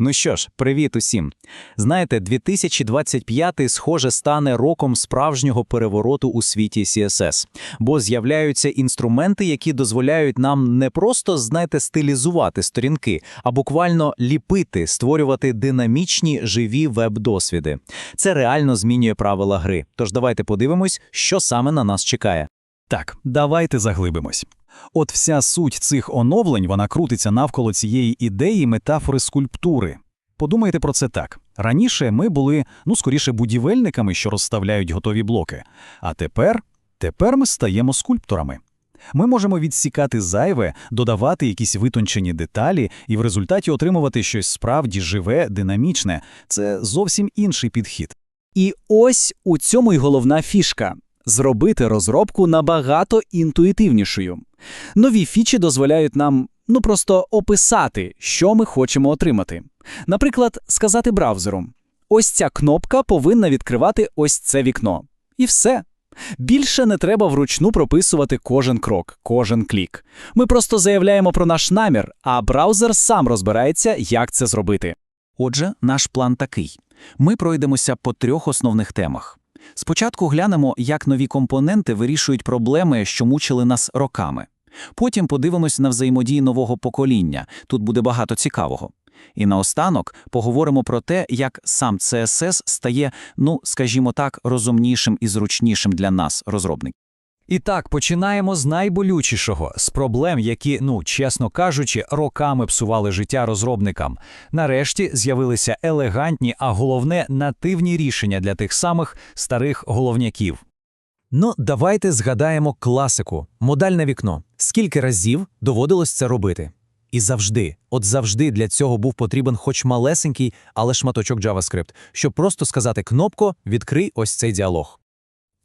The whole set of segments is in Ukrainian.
Ну що ж, привіт усім. Знаєте, 2025 схоже стане роком справжнього перевороту у світі CSS, бо з'являються інструменти, які дозволяють нам не просто, знаєте, стилізувати сторінки, а буквально ліпити, створювати динамічні живі веб-досвіди. Це реально змінює правила гри. Тож давайте подивимось, що саме на нас чекає. Так, давайте заглибимось. От вся суть цих оновлень вона крутиться навколо цієї ідеї метафори скульптури. Подумайте про це так. Раніше ми були, ну, скоріше, будівельниками, що розставляють готові блоки. А тепер, тепер ми стаємо скульпторами. Ми можемо відсікати зайве, додавати якісь витончені деталі і в результаті отримувати щось справді живе, динамічне. Це зовсім інший підхід. І ось у цьому й головна фішка зробити розробку набагато інтуїтивнішою. Нові фічі дозволяють нам ну просто описати, що ми хочемо отримати. Наприклад, сказати браузеру: ось ця кнопка повинна відкривати ось це вікно. І все. Більше не треба вручну прописувати кожен крок, кожен клік. Ми просто заявляємо про наш намір, а браузер сам розбирається, як це зробити. Отже, наш план такий: ми пройдемося по трьох основних темах. Спочатку глянемо, як нові компоненти вирішують проблеми, що мучили нас роками. Потім подивимось на взаємодії нового покоління. Тут буде багато цікавого. І наостанок поговоримо про те, як сам CSS стає, ну скажімо так, розумнішим і зручнішим для нас, розробників. І так, починаємо з найболючішого, з проблем, які, ну, чесно кажучи, роками псували життя розробникам. Нарешті з'явилися елегантні, а головне, нативні рішення для тих самих старих головняків. Ну, давайте згадаємо класику модальне вікно. Скільки разів доводилось це робити? І завжди, от завжди для цього був потрібен хоч малесенький, але шматочок JavaScript, щоб просто сказати кнопку «Відкрий ось цей діалог».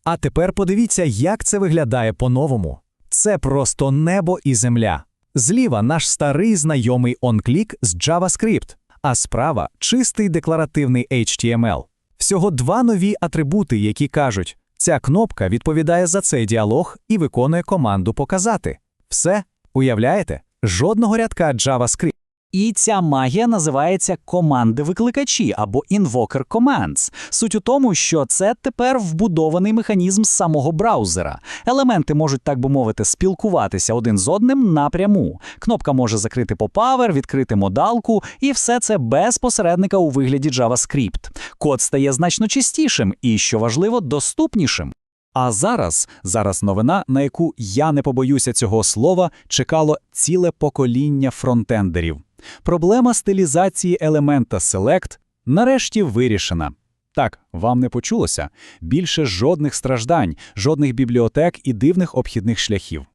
А тепер подивіться, як це виглядає по-новому. Це просто небо і земля. Зліва наш старий знайомий OnClick з JavaScript, а справа чистий декларативний HTML. Всього два нові атрибути, які кажуть, ця кнопка відповідає за цей діалог і виконує команду показати. Все, уявляєте? Жодного рядка JavaScript. І ця магія називається команди-викликачі або Invoker Commands. Суть у тому, що це тепер вбудований механізм самого браузера. Елементи можуть, так би мовити, спілкуватися один з одним напряму. Кнопка може закрити попавер, відкрити модалку, і все це без посередника у вигляді JavaScript. Код стає значно чистішим і, що важливо, доступнішим. А зараз, зараз новина, на яку я не побоюся цього слова, чекало ціле покоління фронтендерів. Проблема стилізації елемента Select нарешті вирішена. Так, вам не почулося? Більше жодних страждань, жодних бібліотек і дивних обхідних шляхів.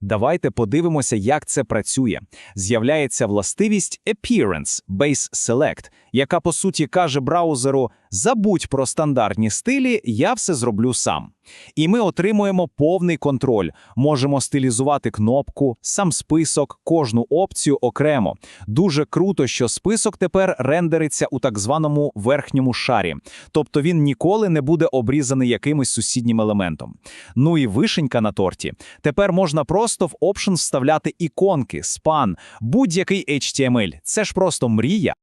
Давайте подивимося, як це працює. З'являється властивість Appearance Base Select, яка по суті каже браузеру: забудь про стандартні стилі, я все зроблю сам. І ми отримуємо повний контроль. Можемо стилізувати кнопку, сам список, кожну опцію окремо. Дуже круто, що список тепер рендериться у так званому верхньому шарі, тобто він ніколи не буде обрізаний якимось сусіднім елементом. Ну і вишенька на торті. Тепер можна просто в Options вставляти іконки, спан, будь-який HTML. Це ж просто мрія.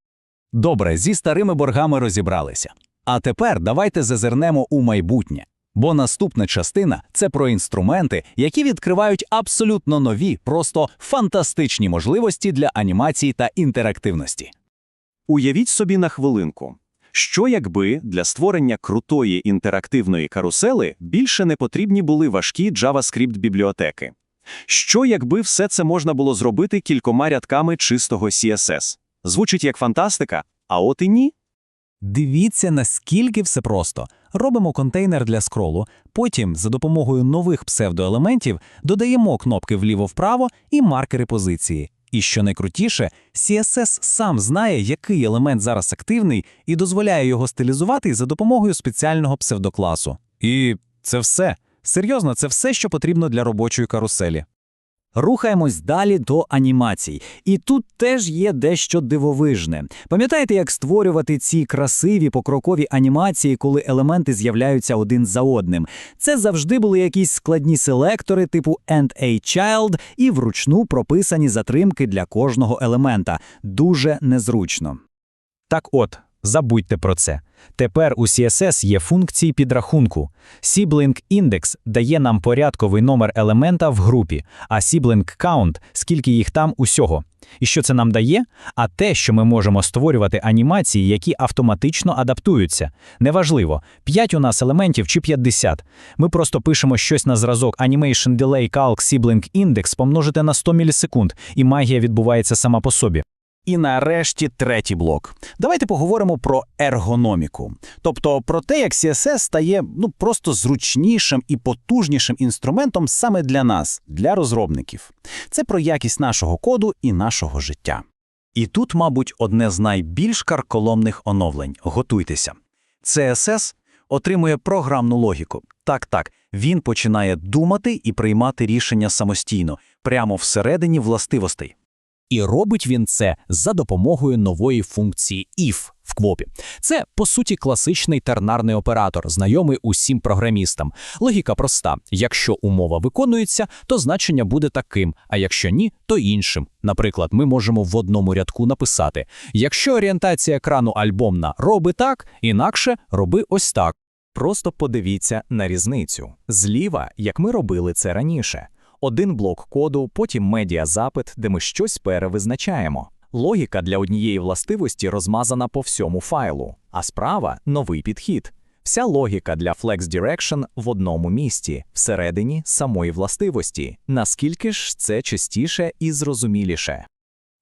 Добре, зі старими боргами розібралися. А тепер давайте зазирнемо у майбутнє. Бо наступна частина це про інструменти, які відкривають абсолютно нові, просто фантастичні можливості для анімації та інтерактивності. Уявіть собі на хвилинку, що якби для створення крутої інтерактивної карусели більше не потрібні були важкі JavaScript-бібліотеки? Що якби все це можна було зробити кількома рядками чистого CSS? Звучить як фантастика, а от і ні. Дивіться, наскільки все просто. Робимо контейнер для скролу, потім за допомогою нових псевдоелементів додаємо кнопки вліво-вправо і маркери позиції. І що найкрутіше, CSS сам знає, який елемент зараз активний, і дозволяє його стилізувати за допомогою спеціального псевдокласу. І це все. Серйозно, це все, що потрібно для робочої каруселі. Рухаємось далі до анімацій. І тут теж є дещо дивовижне. Пам'ятаєте, як створювати ці красиві покрокові анімації, коли елементи з'являються один за одним? Це завжди були якісь складні селектори типу and a child і вручну прописані затримки для кожного елемента. Дуже незручно. Так от, забудьте про це. Тепер у CSS є функції підрахунку. Sibling Index дає нам порядковий номер елемента в групі, а Sibling Count – скільки їх там усього. І що це нам дає? А те, що ми можемо створювати анімації, які автоматично адаптуються. Неважливо, 5 у нас елементів чи 50. Ми просто пишемо щось на зразок Animation Delay Calc Sibling Index помножити на 100 мілісекунд, і магія відбувається сама по собі. І нарешті третій блок. Давайте поговоримо про ергономіку, тобто про те, як CSS стає ну просто зручнішим і потужнішим інструментом саме для нас, для розробників. Це про якість нашого коду і нашого життя. І тут, мабуть, одне з найбільш карколомних оновлень. Готуйтеся. CSS отримує програмну логіку. Так, так, він починає думати і приймати рішення самостійно, прямо всередині властивостей. І робить він це за допомогою нової функції if в квопі. Це, по суті, класичний тернарний оператор, знайомий усім програмістам. Логіка проста: якщо умова виконується, то значення буде таким, а якщо ні, то іншим. Наприклад, ми можемо в одному рядку написати: якщо орієнтація екрану альбомна роби так, інакше роби ось так. Просто подивіться на різницю. Зліва, як ми робили це раніше. Один блок коду, потім медіазапит, де ми щось перевизначаємо. Логіка для однієї властивості розмазана по всьому файлу, а справа новий підхід. Вся логіка для Flex Direction в одному місці, всередині самої властивості. Наскільки ж це частіше і зрозуміліше?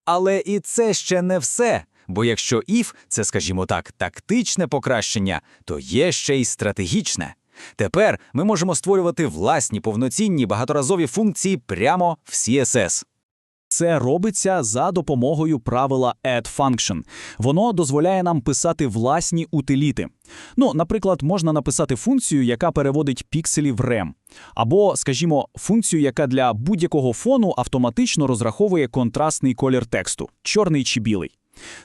Але і це ще не все. Бо якщо if – це, скажімо так, тактичне покращення, то є ще й стратегічне. Тепер ми можемо створювати власні повноцінні багаторазові функції прямо в CSS. Це робиться за допомогою правила add function. Воно дозволяє нам писати власні утиліти. Ну, наприклад, можна написати функцію, яка переводить пікселі в рем, або, скажімо, функцію, яка для будь-якого фону автоматично розраховує контрастний колір тексту чорний чи білий.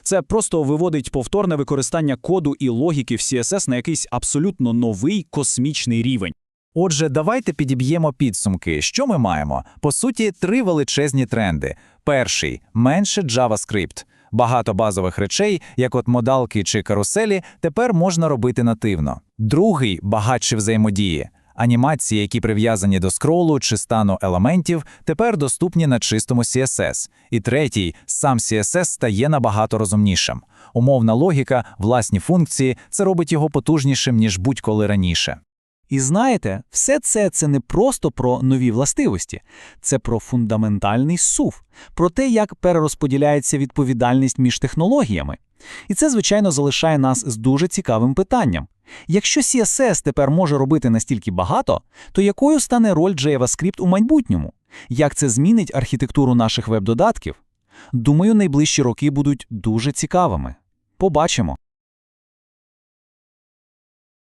Це просто виводить повторне використання коду і логіки в CSS на якийсь абсолютно новий космічний рівень. Отже, давайте підіб'ємо підсумки. Що ми маємо? По суті, три величезні тренди. Перший менше JavaScript. Багато базових речей, як от модалки чи каруселі, тепер можна робити нативно. Другий багатші взаємодії. Анімації, які прив'язані до скролу чи стану елементів, тепер доступні на чистому CSS. І третій сам CSS стає набагато розумнішим. Умовна логіка, власні функції це робить його потужнішим ніж будь-коли раніше. І знаєте, все це це не просто про нові властивості, це про фундаментальний сув, про те, як перерозподіляється відповідальність між технологіями. І це, звичайно, залишає нас з дуже цікавим питанням. Якщо CSS тепер може робити настільки багато, то якою стане роль JavaScript у майбутньому? Як це змінить архітектуру наших веб-додатків? Думаю, найближчі роки будуть дуже цікавими. Побачимо.